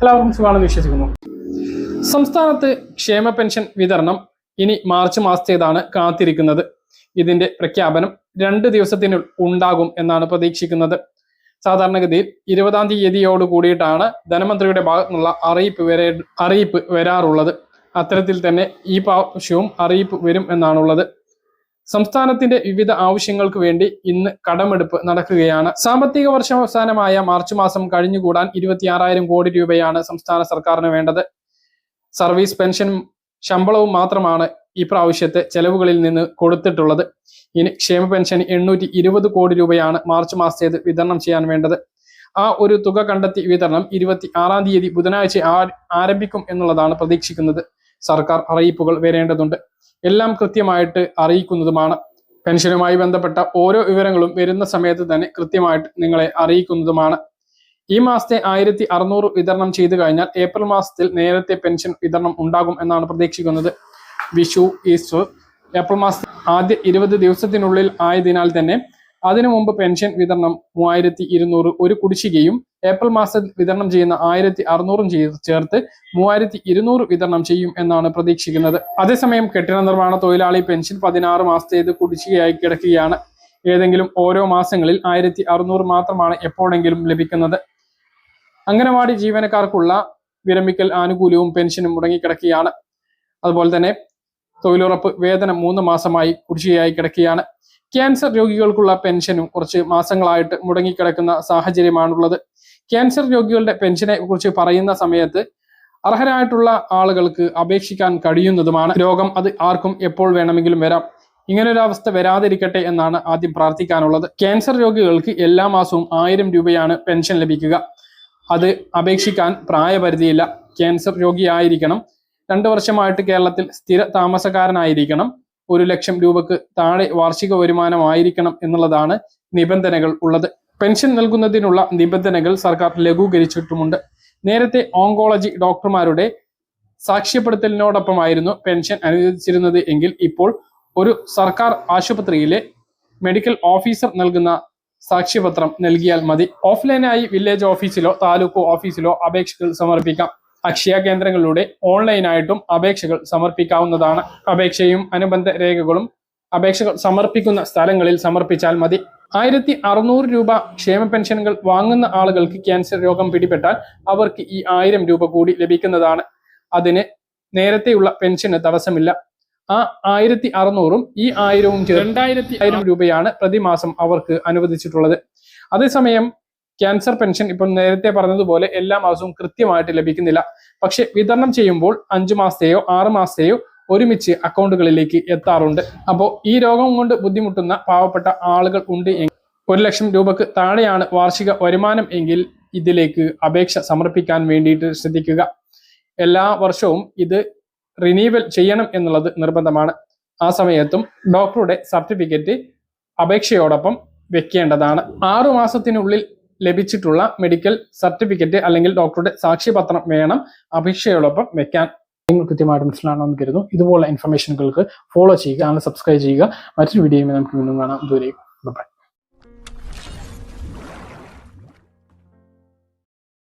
എല്ലാവർക്കും സുഖമാണെന്ന് വിശ്വസിക്കുന്നു. സംസ്ഥാനത്ത് ക്ഷേമ പെൻഷൻ വിതരണം ഇനി മാർച്ച് മാസത്തേതാണ് കാത്തിരിക്കുന്നത്. ഇതിന്റെ പ്രഖ്യാപനം രണ്ട് ദിവസത്തിനുള്ളിൽ ഉണ്ടാകും എന്നാണ് പ്രതീക്ഷിക്കുന്നത്. സാധാരണഗതിയിൽ ഇരുപതാം തീയതിയോട് കൂടിയിട്ടാണ് ധനമന്ത്രിയുടെ ഭാഗത്തു നിന്നുള്ള അറിയിപ്പ് വരെ അറിയിപ്പ് വരാറുള്ളത്. അത്തരത്തിൽ തന്നെ ഈ പ്രാവശ്യവും അറിയിപ്പ് വരും എന്നാണുള്ളത്. സംസ്ഥാനത്തിന്റെ വിവിധ ആവശ്യങ്ങൾക്ക് വേണ്ടി ഇന്ന് കടമെടുപ്പ് നടക്കുകയാണ്. സാമ്പത്തിക വർഷം അവസാനമായ മാർച്ച് മാസം കഴിഞ്ഞുകൂടാൻ ഇരുപത്തിയാറായിരം കോടി രൂപയാണ് സംസ്ഥാന സർക്കാരിന് വേണ്ടത്. സർവീസ് പെൻഷൻ ശമ്പളവും മാത്രമാണ് ഈ പ്രാവശ്യത്തെ ചെലവുകളിൽ നിന്ന് കൊടുത്തിട്ടുള്ളത്. ഇനി ക്ഷേമ പെൻഷൻ എണ്ണൂറ്റി ഇരുപത് കോടി രൂപയാണ് മാർച്ച് മാസത്തേത് വിതരണം ചെയ്യാൻ വേണ്ടത്. ആ ഒരു തുക കണ്ടെത്തി വിതരണം ഇരുപത്തി ആറാം തീയതി ബുധനാഴ്ച ആരംഭിക്കും എന്നുള്ളതാണ് പ്രതീക്ഷിക്കുന്നത്. സർക്കാർ അറിയിപ്പുകൾ വരേണ്ടതുണ്ട്. എല്ലാം കൃത്യമായിട്ട് അറിയിക്കുന്നതുമാണ്. പെൻഷനുമായി ബന്ധപ്പെട്ട ഓരോ വിവരങ്ങളും വരുന്ന സമയത്ത് തന്നെ കൃത്യമായിട്ട് നിങ്ങളെ അറിയിക്കുന്നതുമാണ്. ഈ മാസത്തെ ആയിരത്തി അറുന്നൂറ് വിതരണം ചെയ്തു കഴിഞ്ഞാൽ ഏപ്രിൽ മാസത്തിൽ നേരത്തെ പെൻഷൻ വിതരണം ഉണ്ടാകും എന്നാണ് പ്രതീക്ഷിക്കുന്നത്. വിഷു ഈസ്റ്റർ ഏപ്രിൽ മാസത്തിൽ ആദ്യ ഇരുപത് ദിവസത്തിനുള്ളിൽ ആയതിനാൽ തന്നെ അതിനു മുമ്പ് പെൻഷൻ വിതരണം മൂവായിരത്തി ഇരുന്നൂറ് ഒരു കുടിശ്ശികയും ഏപ്രിൽ മാസത്തിൽ വിതരണം ചെയ്യുന്ന ആയിരത്തി അറുന്നൂറും ചേർത്ത് മൂവായിരത്തി ഇരുന്നൂറ് വിതരണം ചെയ്യും എന്നാണ് പ്രതീക്ഷിക്കുന്നത്. അതേസമയം കെട്ടിട നിർമ്മാണ തൊഴിലാളി പെൻഷൻ പതിനാറ് മാസത്തേത് കുടിശ്ശികയായി കിടക്കുകയാണ്. ഏതെങ്കിലും ഓരോ മാസങ്ങളിൽ ആയിരത്തി അറുന്നൂറ് മാത്രമാണ് എപ്പോഴെങ്കിലും ലഭിക്കുന്നത്. അംഗനവാടി ജീവനക്കാർക്കുള്ള വിരമിക്കൽ ആനുകൂല്യവും പെൻഷനും മുടങ്ങിക്കിടക്കുകയാണ്. അതുപോലെ തന്നെ തൊഴിലുറപ്പ് വേതനം മൂന്ന് മാസമായി കുടിശ്ശികയായി കിടക്കുകയാണ്. ക്യാൻസർ രോഗികൾക്കുള്ള പെൻഷനും കുറച്ച് മാസങ്ങളായിട്ട് മുടങ്ങിക്കിടക്കുന്ന സാഹചര്യമാണുള്ളത്. ക്യാൻസർ രോഗികളുടെ പെൻഷനെ കുറിച്ച് പറയുന്ന സമയത്ത് അർഹരായിട്ടുള്ള ആളുകൾക്ക് അപേക്ഷിക്കാൻ കഴിയുന്നതുമാണ്. രോഗം അത് ആർക്കും എപ്പോൾ വേണമെങ്കിലും വരാം. ഇങ്ങനൊരു അവസ്ഥ വരാതിരിക്കട്ടെ എന്നാണ് ആദ്യം പ്രാർത്ഥിക്കാനുള്ളത്. ക്യാൻസർ രോഗികൾക്ക് എല്ലാ മാസവും ആയിരം രൂപയാണ് പെൻഷൻ ലഭിക്കുക. അത് അപേക്ഷിക്കാൻ പ്രായപരിധിയില്ല. ക്യാൻസർ രോഗിയായിരിക്കണം. രണ്ടു വർഷമായിട്ട് കേരളത്തിൽ സ്ഥിര താമസക്കാരനായിരിക്കണം. ഒരു ലക്ഷം രൂപക്ക് താഴെ വാർഷിക വരുമാനമായിരിക്കണം എന്നുള്ളതാണ് നിബന്ധനകൾ ഉള്ളത്. പെൻഷൻ നൽകുന്നതിനുള്ള നിബന്ധനകൾ സർക്കാർ ലഘൂകരിച്ചിട്ടുമുണ്ട്. നേരത്തെ ഓങ്കോളജി ഡോക്ടർമാരുടെ സാക്ഷ്യപ്പെടുത്തലിനോടൊപ്പമായിരുന്നു പെൻഷൻ അനുവദിച്ചിരുന്നത് എങ്കിൽ ഇപ്പോൾ ഒരു സർക്കാർ ആശുപത്രിയിലെ മെഡിക്കൽ ഓഫീസർ നൽകുന്ന സാക്ഷ്യപത്രം നൽകിയാൽ മതി. ഓഫ്ലൈനായി വില്ലേജ് ഓഫീസിലോ താലൂക്ക് ഓഫീസിലോ അപേക്ഷകൾ സമർപ്പിക്കാം. അക്ഷയ കേന്ദ്രങ്ങളിലൂടെ ഓൺലൈനായിട്ടും അപേക്ഷകൾ സമർപ്പിക്കാവുന്നതാണ്. അപേക്ഷയും അനുബന്ധ രേഖകളും അപേക്ഷകൾ സമർപ്പിക്കുന്ന സ്ഥലങ്ങളിൽ സമർപ്പിച്ചാൽ മതി. ആയിരത്തി അറുന്നൂറ് രൂപ ക്ഷേമ പെൻഷനുകൾ വാങ്ങുന്ന ആളുകൾക്ക് ക്യാൻസർ രോഗം പിടിപെട്ടാൽ അവർക്ക് ഈ ആയിരം രൂപ കൂടി ലഭിക്കുന്നതാണ്. അതിന് നേരത്തെയുള്ള പെൻഷന് തടസ്സമില്ല. ആ ആയിരത്തി അറുന്നൂറും ഈ ആയിരവും രണ്ടായിരത്തി ആയിരം രൂപയാണ് പ്രതിമാസം അവർക്ക് അനുവദിച്ചിട്ടുള്ളത്. അതേസമയം ക്യാൻസർ പെൻഷൻ ഇപ്പോൾ നേരത്തെ പറഞ്ഞതുപോലെ എല്ലാ മാസവും കൃത്യമായിട്ട് ലഭിക്കുന്നില്ല. പക്ഷെ വിതരണം ചെയ്യുമ്പോൾ അഞ്ചു മാസത്തെയോ ആറ് മാസത്തെയോ ഒരുമിച്ച് അക്കൗണ്ടുകളിലേക്ക് എത്താറുണ്ട്. അപ്പോൾ ഈ രോഗം കൊണ്ട് ബുദ്ധിമുട്ടുന്ന പാവപ്പെട്ട ആളുകൾ ഉണ്ട് ഒരു ലക്ഷം രൂപക്ക് താഴെയാണ് വാർഷിക വരുമാനം എങ്കിൽ ഇതിലേക്ക് അപേക്ഷ സമർപ്പിക്കാൻ വേണ്ടിയിട്ട് ശ്രദ്ധിക്കുക. എല്ലാ വർഷവും ഇത് റിനീവൽ ചെയ്യണം എന്നുള്ളത് നിർബന്ധമാണ്. ആ സമയത്തും ഡോക്ടറുടെ സർട്ടിഫിക്കറ്റ് അപേക്ഷയോടൊപ്പം വെക്കേണ്ടതാണ്. ആറു മാസത്തിനുള്ളിൽ ലഭിച്ചിട്ടുള്ള മെഡിക്കൽ സർട്ടിഫിക്കറ്റ് അല്ലെങ്കിൽ ഡോക്ടറുടെ സാക്ഷ്യപത്രം വേണം അപേക്ഷയോടൊപ്പം വെക്കാൻ. നിങ്ങൾ കൃത്യമായിട്ട് മനസ്സിലാണെന്ന് കരുതുന്നു. ഇതുപോലുള്ള ഇൻഫർമേഷനുകൾക്ക് ഫോളോ ചെയ്യുക ചാനൽ സബ്സ്ക്രൈബ് ചെയ്യുക. മറ്റൊരു വീഡിയോയുമായി നമുക്ക് വീണ്ടും കാണാം. ദൂരേക്കും ബൈ